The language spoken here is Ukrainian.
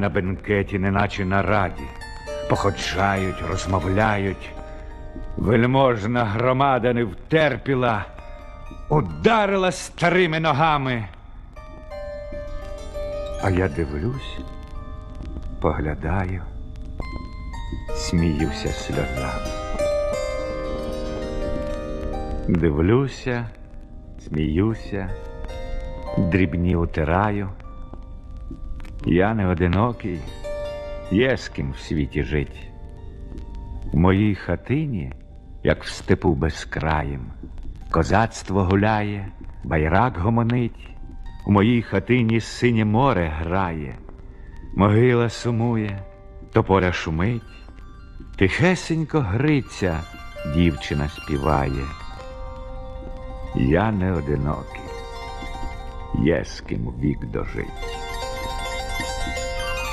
На бенкеті, неначе на раді, походжають, розмовляють. Вельможна громада не втерпіла, ударила старими ногами. А я дивлюсь, поглядаю, сміюся сльозами. Дивлюся, сміюся, дрібні утираю. Я не одинокий, є з ким в світі жить. У моїй хатині, як в степу безкраєм, козацтво гуляє, байрак гомонить, у моїй хатині синє море грає, могила сумує, тополя шумить, тихесенько гриця дівчина співає. Я не одинокий, є з ким вік дожить.